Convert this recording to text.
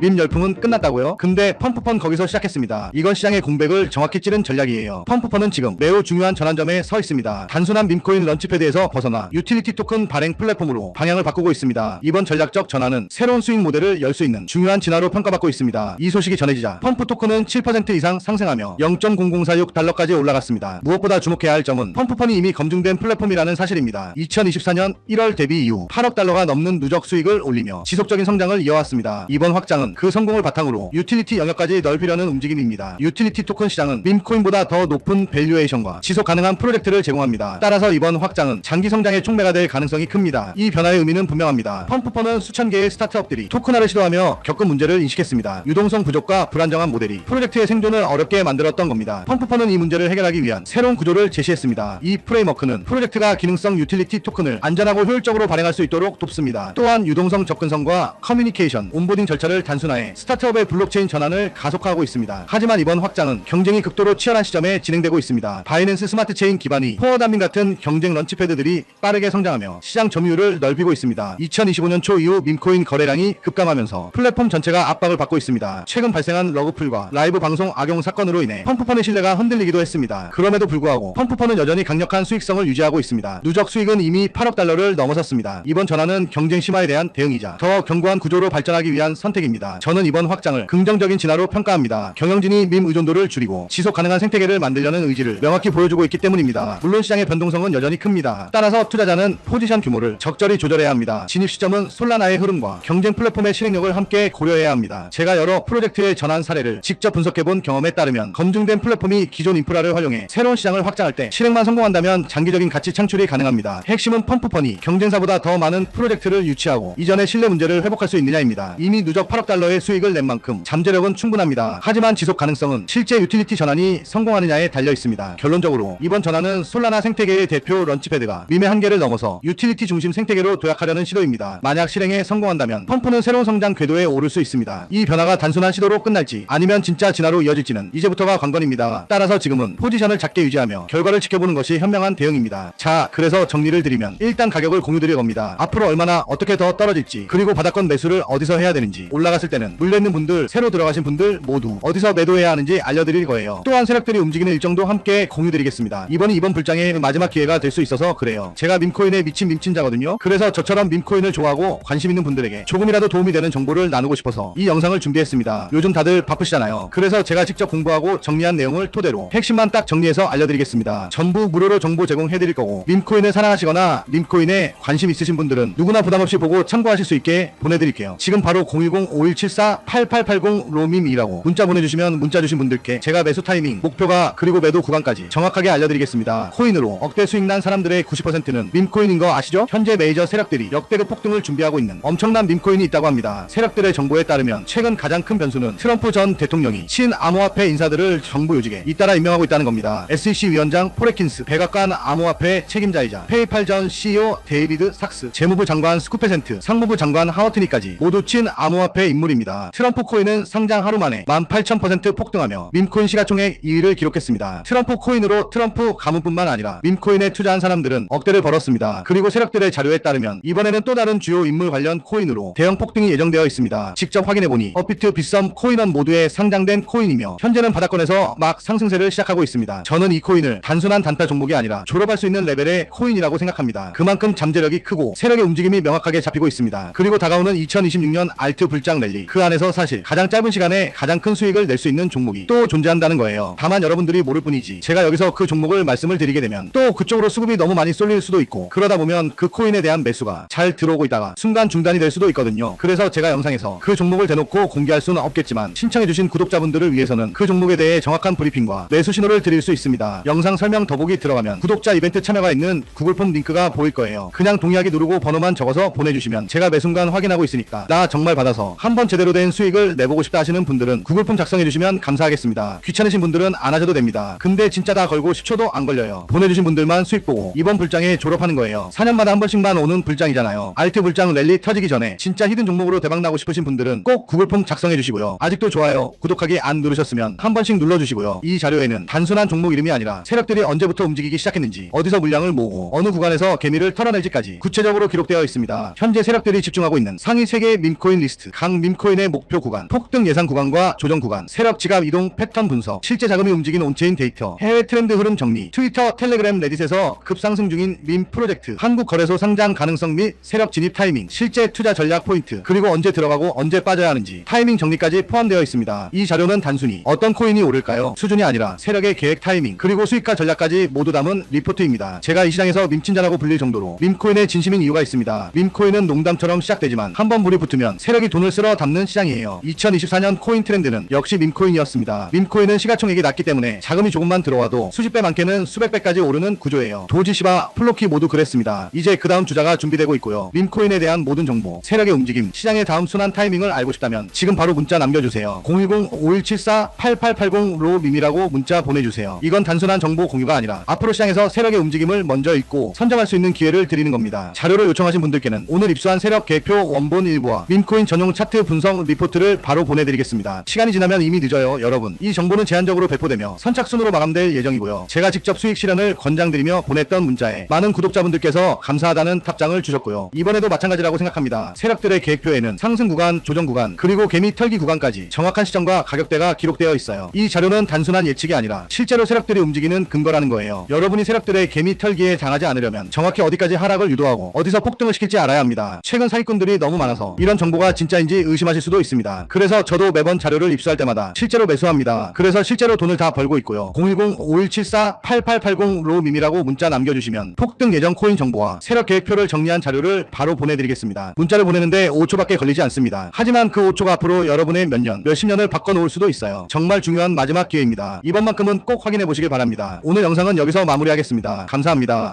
밈 열풍은 끝났다고요? 근데 펌프펀 거기서 시작했습니다. 이건 시장의 공백을 정확히 찌른 전략이에요. 펌프펀은 지금 매우 중요한 전환점에 서 있습니다. 단순한 밈코인 런치패드에서 벗어나 유틸리티 토큰 발행 플랫폼으로 방향을 바꾸고 있습니다. 이번 전략적 전환은 새로운 수익 모델을 열 수 있는 중요한 진화로 평가받고 있습니다. 이 소식이 전해지자 펌프 토큰은 7% 이상 상승하며 0.0046달러까지 올라갔습니다. 무엇보다 주목해야 할 점은 펌프펀이 이미 검증된 플랫폼이라는 사실입니다. 2024년 1월 데뷔 이후 8억 달러가 넘는 누적 수익을 올리며 지속적인 성장을 이어왔습니다. 이번 확장은 그 성공을 바탕으로 유틸리티 영역까지 넓히려는 움직임입니다. 유틸리티 토큰 시장은 밈코인보다 더 높은 밸류에이션과 지속 가능한 프로젝트를 제공합니다. 따라서 이번 확장은 장기 성장의 촉매가 될 가능성이 큽니다. 이 변화의 의미는 분명합니다. 펌프펀은 수천 개의 스타트업들이 토큰화를 시도하며 겪은 문제를 인식했습니다. 유동성 부족과 불안정한 모델이 프로젝트의 생존을 어렵게 만들었던 겁니다. 펌프펀은 이 문제를 해결하기 위한 새로운 구조를 제시했습니다. 이 프레임워크는 프로젝트가 기능성 유틸리티 토큰을 안전하고 효율적으로 발행할 수 있도록 돕습니다. 또한 유동성 접근성과 커뮤니케이션, 온보딩 절차를 단순 화해 스타트업의 블록체인 전환을 가속화하고 있습니다. 하지만 이번 확장은 경쟁이 극도로 치열한 시점에 진행되고 있습니다. 바이낸스 스마트 체인 기반이 포어다민 같은 경쟁 런치패드들이 빠르게 성장하며 시장 점유율을 넓히고 있습니다. 2025년 초 이후 밈코인 거래량이 급감하면서 플랫폼 전체가 압박을 받고 있습니다. 최근 발생한 러그풀과 라이브 방송 악용 사건으로 인해 펌프펀의 신뢰가 흔들리기도 했습니다. 그럼에도 불구하고 펌프펀은 여전히 강력한 수익성을 유지하고 있습니다. 누적 수익은 이미 8억 달러를 넘어섰습니다. 이번 전환은 경쟁 심화에 대한 대응이자 더 견고한 구조로 발전하기 위한 선택입니다. 저는 이번 확장을 긍정적인 진화로 평가합니다. 경영진이 밈 의존도를 줄이고 지속 가능한 생태계를 만들려는 의지를 명확히 보여주고 있기 때문입니다. 물론 시장의 변동성은 여전히 큽니다. 따라서 투자자는 포지션 규모를 적절히 조절해야 합니다. 진입 시점은 솔라나의 흐름과 경쟁 플랫폼의 실행력을 함께 고려해야 합니다. 제가 여러 프로젝트의 전환 사례를 직접 분석해본 경험에 따르면 검증된 플랫폼이 기존 인프라를 활용해 새로운 시장을 확장할 때 실행만 성공한다면 장기적인 가치 창출이 가능합니다. 핵심은 펌프펀이 경쟁사보다 더 많은 프로젝트를 유치하고 이전의 신뢰 문제를 회복할 수 있느냐입니다. 이미 누적 8억 달러 의 수익을 낸 만큼 잠재력은 충분합니다. 하지만 지속 가능성은 실제 유틸리티 전환이 성공하느냐에 달려 있습니다. 결론적으로 이번 전환은 솔라나 생태계의 대표 런치패드가 밈의 한계를 넘어서 유틸리티 중심 생태계로 도약하려는 시도입니다. 만약 실행에 성공한다면 펌프는 새로운 성장 궤도에 오를 수 있습니다. 이 변화가 단순한 시도로 끝날지 아니면 진짜 진화로 이어질지는 이제부터가 관건입니다. 따라서 지금은 포지션을 작게 유지하며 결과를 지켜보는 것이 현명한 대응입니다. 자, 그래서 정리를 드리면 일단 가격을 공유드릴 겁니다. 앞으로 얼마나 어떻게 더 떨어질지 그리고 바닥권 매수를 어디서 해야 되는지 올라갔을 때는 물려있는 분들 새로 들어가신 분들 모두 어디서 매도해야 하는지 알려드릴 거예요. 또한 세력들이 움직이는 일정도 함께 공유드리겠습니다. 이번이 이번 불장의 마지막 기회가 될 수 있어서 그래요. 제가 밈코인에 미친 밈친자거든요. 그래서 저처럼 밈코인을 좋아하고 관심 있는 분들에게 조금이라도 도움이 되는 정보를 나누고 싶어서 이 영상을 준비했습니다. 요즘 다들 바쁘시잖아요. 그래서 제가 직접 공부하고 정리한 내용을 토대로 핵심만 딱 정리해서 알려드리겠습니다. 전부 무료로 정보 제공해드릴 거고 밈코인을 사랑하시거나 밈코인에 관심 있으신 분들은 누구나 부담없이 보고 참고하실 수 있게 보내드릴게요. 지금 바로 010-5174-8880 로밈이라고 문자 보내주시면 문자 주신 분들께 제가 매수 타이밍, 목표가 그리고 매도 구간까지 정확하게 알려드리겠습니다. 코인으로 억대 수익 난 사람들의 90%는 밈코인인 거 아시죠? 현재 메이저 세력들이 역대급 폭등을 준비하고 있는 엄청난 밈코인이 있다고 합니다. 세력들의 정보에 따르면 최근 가장 큰 변수는 트럼프 전 대통령이 친암호화폐 인사들을 정부 요직에 잇따라 임명하고 있다는 겁니다. SEC 위원장 포레킨스, 백악관 암호화폐 책임자이자 페이팔 전 CEO 데이비드 삭스, 재무부 장관 스쿠페센트, 상무부 장관 하워트니까지 모두 친암호화폐 인물입니다. 트럼프 코인은 상장 하루 만에 18,000% 폭등하며 밈코인 시가총액 2위를 기록했습니다. 트럼프 코인으로 트럼프 가문뿐만 아니라 밈코인에 투자한 사람들은 억대를 벌었습니다. 그리고 세력들의 자료에 따르면 이번에는 또 다른 주요 인물 관련 코인으로 대형 폭등이 예정되어 있습니다. 직접 확인해보니 업비트, 빗썸, 코인원 모두에 상장된 코인이며 현재는 바닥권에서 막 상승세를 시작하고 있습니다. 저는 이 코인을 단순한 단타 종목이 아니라 졸업할 수 있는 레벨의 코인이라고 생각합니다. 그만큼 잠재력이 크고 세력의 움직임이 명확하게 잡히고 있습니다. 그리고 다가오는 2026년 알트 불장 랠리 그 안에서 사실 가장 짧은 시간에 가장 큰 수익을 낼 수 있는 종목이 또 존재한다는 거예요. 다만 여러분들이 모를 뿐이지 제가 여기서 그 종목을 말씀을 드리게 되면 또 그쪽으로 수급이 너무 많이 쏠릴 수도 있고 그러다 보면 그 코인에 대한 매수가 잘 들어오고 있다가 순간 중단이 될 수도 있거든요. 그래서 제가 영상에서 그 종목을 대놓고 공개할 수는 없겠지만 신청해주신 구독자분들을 위해서는 그 종목에 대해 정확한 브리핑과 매수 신호를 드릴 수 있습니다. 영상 설명 더보기 들어가면 구독자 이벤트 참여가 있는 구글 폼 링크가 보일 거예요. 그냥 동의하기 누르고 번호만 적어서 보내주시면 제가 매 순간 확인하고 있으니까 나 정말 받아서 한번 제대로 된 수익을 내보고 싶다 하시는 분들은 구글폼 작성해 주시면 감사하겠습니다. 귀찮으신 분들은 안 하셔도 됩니다. 근데 진짜 다 걸고 10초도 안 걸려요. 보내주신 분들만 수익 보고 이번 불장에 졸업하는 거예요. 4년마다 한 번씩만 오는 불장이잖아요. 알트 불장 랠리 터지기 전에 진짜 히든 종목으로 대박 나고 싶으신 분들은 꼭 구글폼 작성해 주시고요. 아직도 좋아요, 구독하기 안 누르셨으면 한 번씩 눌러주시고요. 이 자료에는 단순한 종목 이름이 아니라 세력들이 언제부터 움직이기 시작했는지, 어디서 물량을 모으고 어느 구간에서 개미를 털어낼지까지 구체적으로 기록되어 있습니다. 현재 세력들이 집중하고 있는 상위 3개의 밈코인 리스트, 각 밈코인의 목표 구간, 폭등 예상 구간과 조정 구간, 세력 지갑 이동 패턴 분석, 실제 자금이 움직이는 온체인 데이터, 해외 트렌드 흐름 정리, 트위터, 텔레그램, 레딧에서 급상승 중인 밈 프로젝트, 한국 거래소 상장 가능성 및 세력 진입 타이밍, 실제 투자 전략 포인트, 그리고 언제 들어가고 언제 빠져야 하는지 타이밍 정리까지 포함되어 있습니다. 이 자료는 단순히 어떤 코인이 오를까요? 수준이 아니라 세력의 계획 타이밍, 그리고 수익과 전략까지 모두 담은 리포트입니다. 제가 이 시장에서 밈친자라고 불릴 정도로 밈코인의 진심인 이유가 있습니다. 밈코인은 농담처럼 시작되지만 한번 불이 붙으면 세력이 돈을 쓸어 담는 시장이에요. 2024년 코인 트렌드는 역시 밈코인이었습니다. 밈코인은 시가총액이 낮기 때문에 자금이 조금만 들어와도 수십 배 많게는 수백 배까지 오르는 구조예요. 도지시바, 플로키 모두 그랬습니다. 이제 그 다음 주자가 준비되고 있고요. 밈코인에 대한 모든 정보, 세력의 움직임, 시장의 다음 순환 타이밍을 알고 싶다면 지금 바로 문자 남겨주세요. 010-5174-8880로 밈이라고 문자 보내주세요. 이건 단순한 정보 공유가 아니라 앞으로 시장에서 세력의 움직임을 먼저 읽고 선점할 수 있는 기회를 드리는 겁니다. 자료를 요청하신 분들께는 오늘 입수한 세력 개표 원본 일부와 밈코인 전용 차트 분석 리포트를 바로 보내드리겠습니다. 시간이 지나면 이미 늦어요, 여러분. 이 정보는 제한적으로 배포되며 선착순으로 마감될 예정이고요. 제가 직접 수익 실현을 권장드리며 보냈던 문자에 많은 구독자분들께서 감사하다는 답장을 주셨고요. 이번에도 마찬가지라고 생각합니다. 세력들의 계획표에는 상승 구간, 조정 구간, 그리고 개미 털기 구간까지 정확한 시점과 가격대가 기록되어 있어요. 이 자료는 단순한 예측이 아니라 실제로 세력들이 움직이는 근거라는 거예요. 여러분이 세력들의 개미 털기에 당하지 않으려면 정확히 어디까지 하락을 유도하고 어디서 폭등을 시킬지 알아야 합니다. 최근 사기꾼들이 너무 많아서 이런 정보가 진짜인지 의심 하실 수도 있습니다. 그래서 저도 매번 자료를 입수할 때마다 실제로 매수합니다. 그래서 실제로 돈을 다 벌고 있고요. 010-5174-8880로 밈이라고 문자 남겨주시면 폭등 예정 코인 정보와 세력 계획표를 정리한 자료를 바로 보내드리겠습니다. 문자를 보내는데 5초밖에 걸리지 않습니다. 하지만 그 5초가 앞으로 여러분의 몇 년, 몇십 년을 바꿔놓을 수도 있어요. 정말 중요한 마지막 기회입니다. 이번만큼은 꼭 확인해 보시길 바랍니다. 오늘 영상은 여기서 마무리하겠습니다. 감사합니다.